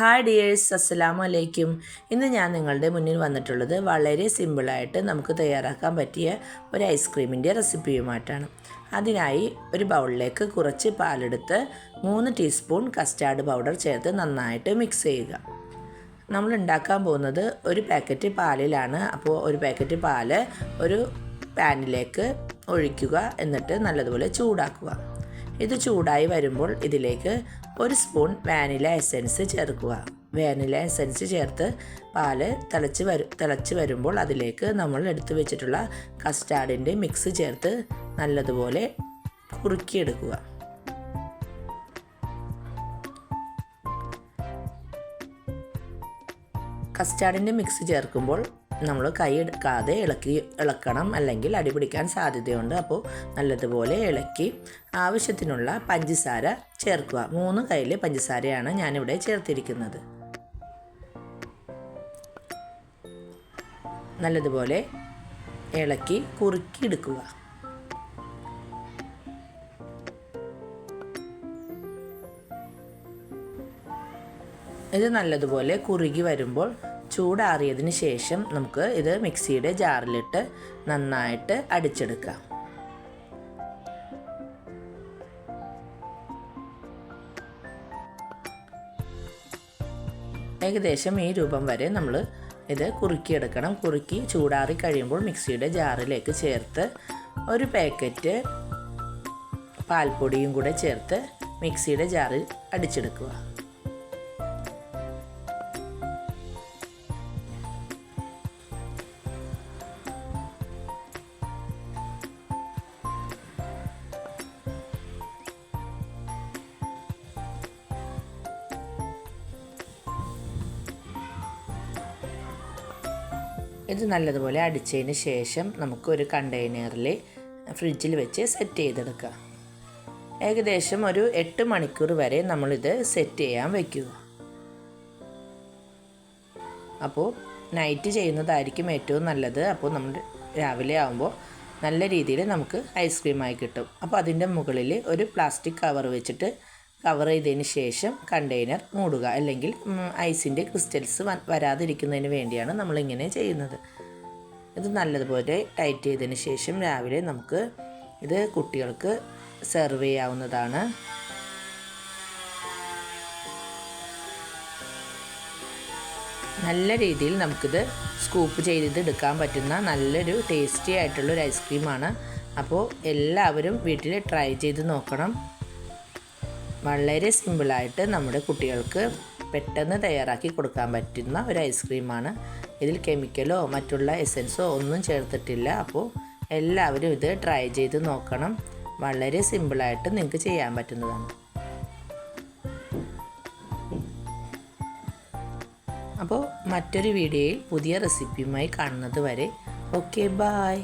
Hi dears അസ്സലാമു അലൈക്കും ഇന്ന് ഞാൻ നിങ്ങളുടെ മുന്നിൽ വന്നിട്ടുള്ളത് വളരെ സിമ്പിളായിട്ട് നമുക്ക് തയ്യാറാക്കാൻ പറ്റിയ ഒരു ഐസ്ക്രീമിന്റെ റെസിപ്പിയുമായിട്ടാണ് അതിനായി ഒരു ബൗളിലേക്ക് കുറച്ച് പാലെടുത്ത് മൂന്ന് ടീസ്പൂൺ കസ്റ്റാർഡ് പൗഡർ ചേർത്ത് നന്നായിട്ട് മിക്സ് ചെയ്യുക. നമ്മൾ ഉണ്ടാക്കാൻ പോകുന്നത് ഒരു പാക്കറ്റ് പാലിലാണ്. അപ്പോൾ ഒരു പാക്കറ്റ് പാൽ ഒരു പാനിലേക്ക് ഒഴിക്കുക. എന്നിട്ട് നല്ലതുപോലെ ചൂടാക്കുക. ഇത് ചൂടായി വരുമ്പോൾ ഇതിലേക്ക് ഒരു സ്പൂൺ വാനില എസെൻസ് ചേർക്കുക. വാനില എസെൻസ് ചേർത്ത് പാൽ തിളച്ച് വരു തിളച്ച് വരുമ്പോൾ അതിലേക്ക് നമ്മൾ എടുത്തു വെച്ചിട്ടുള്ള കസ്റ്റാർഡിന്റെ മിക്സ് ചേർത്ത് നല്ലതുപോലെ കുറുക്കിയെടുക്കുക. കസ്റ്റാർഡിന്റെ മിക്സ് ചേർക്കുമ്പോൾ നമ്മൾ കൈ എടുക്കാതെ ഇളക്കി ഇളക്കണം അല്ലെങ്കിൽ അടിപിടിക്കാൻ സാധ്യതയുണ്ട്. അപ്പോൾ നല്ലതുപോലെ ഇളക്കി ആവശ്യത്തിനുള്ള പഞ്ചസാര ചേർക്കുക. മൂന്ന് കയ്യിൽ പഞ്ചസാരയാണ് ഞാനിവിടെ ചേർത്തിരിക്കുന്നത്. നല്ലതുപോലെ ഇളക്കി കുറുക്കി എടുക്കുക. ഇത് നല്ലതുപോലെ കുറുകി വരുമ്പോൾ ചൂടാറിയതിന് ശേഷം നമുക്ക് ഇത് മിക്സിയുടെ ജാറിലിട്ട് നന്നായിട്ട് അടിച്ചെടുക്കാം. ഏകദേശം ഈ രൂപം വരെ നമ്മൾ ഇത് കുറുക്കിയെടുക്കണം. കുറുക്കി ചൂടാറി കഴിയുമ്പോൾ മിക്സിയുടെ ജാറിലേക്ക് ചേർത്ത് ഒരു പാക്കറ്റ് പാൽപ്പൊടിയും കൂടെ ചേർത്ത് മിക്സിയുടെ ജാറിൽ അടിച്ചെടുക്കുക. ഇത് നല്ലതുപോലെ അടിച്ചതിന് ശേഷം നമുക്ക് ഒരു കണ്ടെയ്നറിൽ ഫ്രിഡ്ജിൽ വെച്ച് സെറ്റ് ചെയ്തെടുക്കാം. ഏകദേശം ഒരു എട്ട് മണിക്കൂർ വരെ നമ്മളിത് സെറ്റ് ചെയ്യാൻ വയ്ക്കുക അപ്പോൾ നൈറ്റ് ചെയ്യുന്നതായിരിക്കും ഏറ്റവും നല്ലത്. അപ്പോൾ നമ്മൾ രാവിലെ ആകുമ്പോൾ നല്ല രീതിയിൽ നമുക്ക് ഐസ്ക്രീമായി കിട്ടും. അപ്പോൾ അതിന്റെ മുകളിൽ ഒരു പ്ലാസ്റ്റിക് കവർ വെച്ചിട്ട് കവർ ചെയ്തതിന് ശേഷം കണ്ടെയ്നർ മൂടുക. അല്ലെങ്കിൽ ഐസിന്റെ ക്രിസ്റ്റൽസ് വരാതിരിക്കുന്നതിന് വേണ്ടിയാണ് നമ്മളിങ്ങനെ ചെയ്യുന്നത്. ഇത് നല്ലതുപോലെ ടൈറ്റ് ചെയ്തതിന് ശേഷം രാവിലെ നമുക്ക് ഇത് കുട്ടികൾക്ക് സെർവ് ചെയ്യാവുന്നതാണ്. നല്ല രീതിയിൽ നമുക്കിത് സ്കൂപ്പ് ചെയ്തിത് എടുക്കാൻ പറ്റുന്ന നല്ലൊരു ടേസ്റ്റി ആയിട്ടുള്ളൊരു ഐസ്ക്രീമാണ്. അപ്പോൾ എല്ലാവരും വീട്ടിൽ ട്രൈ ചെയ്ത് നോക്കണം. വളരെ സിമ്പിളായിട്ട് നമ്മുടെ കുട്ടികൾക്ക് പെട്ടെന്ന് തയ്യാറാക്കി കൊടുക്കാൻ പറ്റുന്ന ഒരു ഐസ്ക്രീമാണ് ഇതിൽ കെമിക്കലോ മറ്റുള്ള എസൻസോ ഒന്നും ചേർത്തിട്ടില്ല. അപ്പോൾ എല്ലാവരും ഇത് ട്രൈ ചെയ്ത് നോക്കണം. വളരെ സിമ്പിളായിട്ട് നിങ്ങൾക്ക് ചെയ്യാൻ പറ്റുന്നതാണ്. അപ്പോൾ മറ്റൊരു വീഡിയോയിൽ പുതിയ റെസിപ്പിയുമായി കാണുന്നത് വരെ. Okay bye